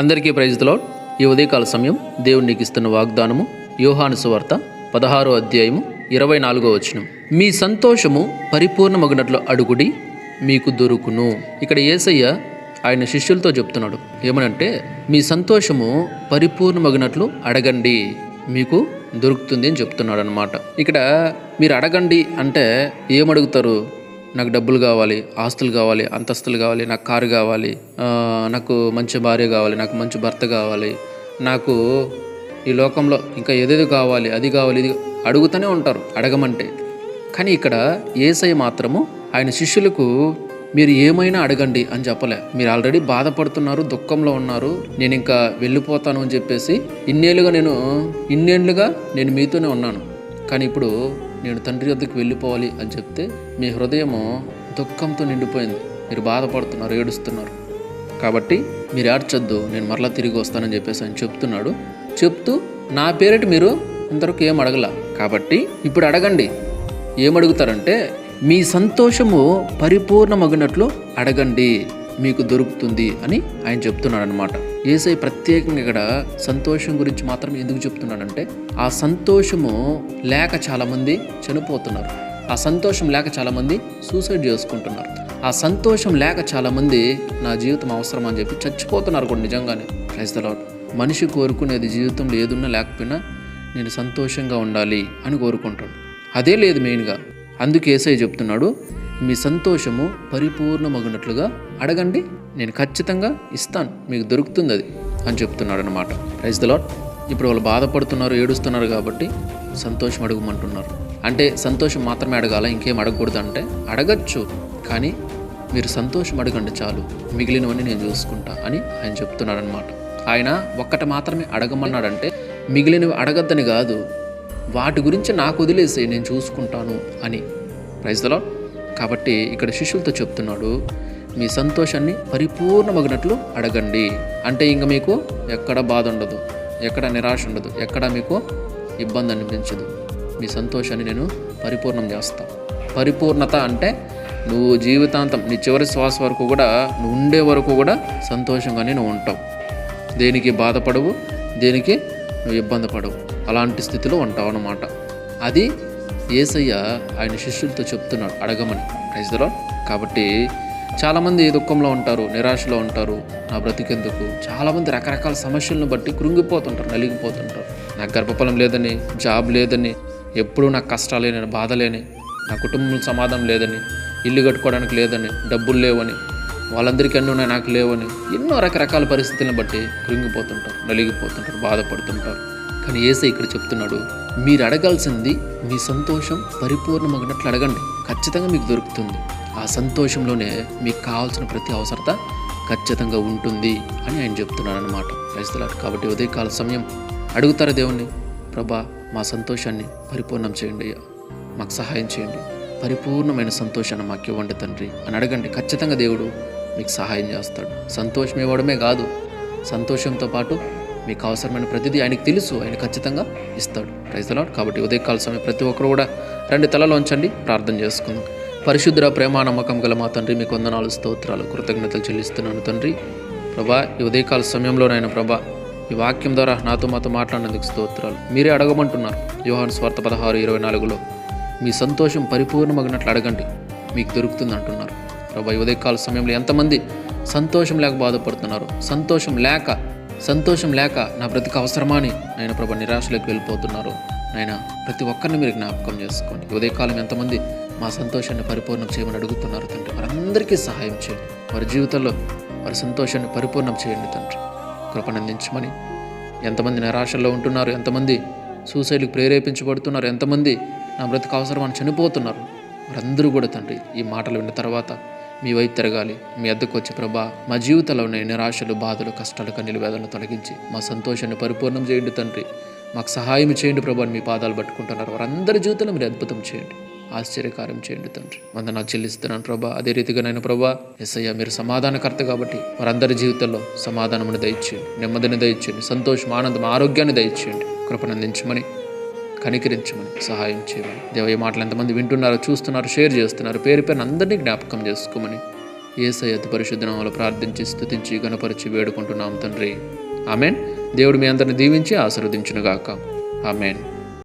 అందరికీ ప్రైజ్లో ఈ ఉదయకాల సమయం దేవునికి ఇస్తున్న వాగ్దానము యోహాను సువార్త పదహారో అధ్యాయము ఇరవై నాలుగో వచనం. మీ సంతోషము పరిపూర్ణమగినట్లు అడుగుడి మీకు దొరుకును. ఇక్కడ ఏసయ్య ఆయన శిష్యులతో చెప్తున్నాడు. ఏమనంటే మీ సంతోషము పరిపూర్ణమగినట్లు అడగండి మీకు దొరుకుతుంది అని చెప్తున్నాడు అనమాట ఇక్కడ మీరు అడగండి అంటే ఏమడుగుతారు? నాకు డబ్బులు కావాలి ఆస్తులు కావాలి అంతస్తులు కావాలి నాకు కారు కావాలి నాకు మంచి భార్య కావాలి నాకు మంచి భర్త కావాలి నాకు ఈ లోకంలో ఇంకా ఏదేదో కావాలి అది కావాలి ఇది అడుగుతూనే ఉంటారు అడగమంటే. కానీ ఇక్కడ ఏసై మాత్రము ఆయన శిష్యులకు మీరు ఏమైనా అడగండి అని చెప్పలే. మీరు ఆల్రెడీ బాధపడుతున్నారు దుఃఖంలో ఉన్నారు నేను ఇంకా వెళ్ళిపోతాను అని చెప్పేసి ఇన్నేళ్ళుగా నేను ఇన్నేళ్ళుగా నేను మీతోనే ఉన్నాను. కానీ ఇప్పుడు నేను తండ్రి వద్దకు వెళ్ళిపోవాలి అని చెప్తే మీ హృదయము దుఃఖంతో నిండిపోయింది. మీరు బాధపడుతున్నారు ఏడుస్తున్నారు. కాబట్టి మీరు ఏడ్చొద్దు నేను మరలా తిరిగి వస్తానని చెప్పేసి ఆయన చెప్తున్నాడు. చెప్తూ నా పేరిట మీరు? ఇంతవరకు ఏం అడగల. కాబట్టి ఇప్పుడు అడగండి. ఏమడుగుతారంటే మీ సంతోషము పరిపూర్ణమగినట్లు అడగండి మీకు దొరుకుతుంది అని ఆయన చెప్తున్నాడు అనమాట ఏసై ప్రత్యేకంగా ఇక్కడ సంతోషం గురించి మాత్రం ఎందుకు చెప్తున్నాడంటే ఆ సంతోషము లేక చాలామంది చనిపోతున్నారు. ఆ సంతోషం లేక చాలామంది సూసైడ్ చేసుకుంటున్నారు. ఆ సంతోషం లేక చాలామంది నా జీవితం అవసరం అని చెప్పి చచ్చిపోతున్నారు కూడా నిజంగానే. ప్రైజ్ ద మనిషి కోరుకునేది జీవితంలో ఏదున్నా లేకపోయినా నేను సంతోషంగా ఉండాలి అని కోరుకుంటాడు. అదే లేదు మెయిన్గా అందుకే ఏసై చెప్తున్నాడు మీ సంతోషము పరిపూర్ణమగినట్లుగా అడగండి. నేను ఖచ్చితంగా ఇస్తాను. మీకు దొరుకుతుంది అది అని చెప్తున్నాడు అనమాట ప్రైజ్ ద లాట్ ఇప్పుడు వాళ్ళు బాధపడుతున్నారు ఏడుస్తున్నారు కాబట్టి సంతోషం అడగమంటున్నారు. అంటే సంతోషం మాత్రమే అడగాల? ఇంకేం అడగకూడదు అంటే అడగచ్చు. కానీ మీరు సంతోషం అడగండి చాలు. మిగిలినవన్నీ నేను చూసుకుంటా అని ఆయన చెప్తున్నాడు అనమాట ఆయన ఒక్కటి మాత్రమే అడగమన్నాడంటే మిగిలినవి అడగద్దని కాదు. వాటి గురించి నాకు వదిలేసి నేను చూసుకుంటాను అని. ప్రైజ్లో కాబట్టి ఇక్కడ శిష్యులతో చెప్తున్నాడు మీ సంతోషాన్ని పరిపూర్ణమగినట్లు అడగండి. అంటే ఇంక మీకు ఎక్కడ బాధ ఉండదు ఎక్కడ నిరాశ ఉండదు ఎక్కడ మీకు ఇబ్బంది అనిపించదు. మీ సంతోషాన్ని నేను పరిపూర్ణం చేస్తాను పరిపూర్ణత అంటే నువ్వు జీవితాంతం నీ చివరి శ్వాస వరకు కూడా నువ్వు ఉండే వరకు కూడా సంతోషంగానే నువ్వు ఉంటావు. దేనికి బాధపడవు దేనికి నువ్వు ఇబ్బంది పడవు. అలాంటి స్థితిలో ఉంటావు అన్నమాట. అది ఏసయ్య ఆయన శిష్యులతో చెప్తున్నాడు అడగమని. ప్రైజ్లో కాబట్టి చాలామంది దుఃఖంలో ఉంటారు నిరాశలో ఉంటారు నా బ్రతికెందుకు? చాలామంది రకరకాల సమస్యలను బట్టి కృంగిపోతుంటారు నలిగిపోతుంటారు. నాకు గర్భఫలం లేదని జాబ్ లేదని ఎప్పుడూ నాకు కష్టాలేని బాధలేని నా కుటుంబం సమాధానం లేదని ఇల్లు కట్టుకోవడానికి లేదని డబ్బులు లేవని వాళ్ళందరికీ అన్నీ ఉన్నాయి నాకు లేవని ఎన్నో రకరకాల పరిస్థితులను బట్టి కృంగిపోతుంటారు నలిగిపోతుంటారు బాధపడుతుంటారు. కానీ ఏసై ఇక్కడ చెప్తున్నాడు మీరు అడగాల్సింది మీ సంతోషం పరిపూర్ణమగినట్లు అడగండి. ఖచ్చితంగా మీకు దొరుకుతుంది. ఆ సంతోషంలోనే మీకు కావాల్సిన ప్రతి అవసరత ఖచ్చితంగా ఉంటుంది అని ఆయన చెప్తున్నాడు అనమాట క్రైస్తలాడు కాబట్టి ఉదయకాల సమయం అడుగుతారా దేవుణ్ణి? ప్రభా మా సంతోషాన్ని పరిపూర్ణం చేయండి అయ్యా. మాకు సహాయం చేయండి. పరిపూర్ణమైన సంతోషాన్ని మాకు ఇవ్వండి తండ్రి అని అడగండి. ఖచ్చితంగా దేవుడు మీకు సహాయం చేస్తాడు. సంతోషం ఇవ్వడమే కాదు సంతోషంతో పాటు మీకు అవసరమైన ప్రతిదీ ఆయనకు తెలుసు ఆయన ఖచ్చితంగా ఇస్తాడు. ప్రైజ్లాడ్ కాబట్టి ఉదయకాల సమయం ప్రతి ఒక్కరు కూడా రెండు తలలో ఉంచండి ప్రార్థన చేసుకుందాం. పరిశుద్ధ ప్రేమ నమ్మకం గల మా తండ్రి మీకు వందనాలు స్తోత్రాలు కృతజ్ఞతలు చెల్లిస్తున్నాను తండ్రి. ప్రభా ఈ ఉదయకాల సమయంలోనైనా ప్రభా ఈ వాక్యం ద్వారా నాతో మాతో మాట్లాడినందుకు స్తోత్రాలు. మీరే అడగమంటున్నారు. యోహాను స్వార్థ పదహారు ఇరవై నాలుగులో మీ సంతోషం పరిపూర్ణమగినట్లు అడగండి మీకు దొరుకుతుంది అంటున్నారు. ప్రభా ఉదయకాల సమయంలో ఎంతమంది సంతోషం లేక బాధపడుతున్నారు? సంతోషం లేక సంతోషం లేక నా బ్రతికి అవసరమా అని నాయన ప్రభా నిరాశలోకి వెళ్ళిపోతున్నారు. నాయన ప్రతి ఒక్కరిని మీరు జ్ఞాపకం చేసుకోండి. ఉదయకాలం ఎంతమంది మా సంతోషాన్ని పరిపూర్ణం చేయమని అడుగుతున్నారు తండ్రి? వారందరికీ సహాయం చేయండి. వారి జీవితంలో వారి సంతోషాన్ని పరిపూర్ణం చేయండి తండ్రి. కృపనందించమని ఎంతమంది నిరాశల్లో ఉంటున్నారు? ఎంతమంది సూసైడ్కి ప్రేరేపించబడుతున్నారు? ఎంతమంది నా బ్రతుకు అవసరమని చనిపోతున్నారు? వారందరూ కూడా తండ్రి ఈ మాటలు విన్న తర్వాత మీ వైపు తిరగాలి. మీ అద్దకు వచ్చి ప్రభా మా జీవితంలో ఉన్న నిరాశలు బాధలు కష్టాలు కన్నీలు వేదనలు తొలగించి మా సంతోషాన్ని పరిపూర్ణం చేయండి తండ్రి. మాకు సహాయం చేయండి ప్రభా మీ పాదాలు పట్టుకుంటున్నారు. వారందరి జీవితంలో మీరు అద్భుతం చేయండి. ఆశ్చర్యకారం చేయండి తండ్రి. వందనాలు చెల్లిస్తున్నాను ప్రభా. అదే రీతిగా నేను ప్రభా ఎస్ఐ మీరు సమాధానకర్త కాబట్టి వారందరి జీవితంలో సమాధానమును దయచేయండి. నెమ్మదిని దయచేయండి. సంతోషం ఆనందం ఆరోగ్యాన్ని దయచేయండి. కృపనందించమని కనికరించమని సహాయం చేయమని. దేవ ఈ మాటలు ఎంతమంది వింటున్నారో చూస్తున్నారు షేర్ చేస్తున్నారు పేరు పేరున అందరినీ జ్ఞాపకం చేసుకోమని. ఏసై అతి పరిశుద్ధ ప్రార్థించి స్థుతించి గణపరిచి వేడుకుంటున్నాం తండ్రి. ఆమెన్. దేవుడు మీ అందరిని దీవించి ఆశీర్వదించునుగాక. ఆమెన్.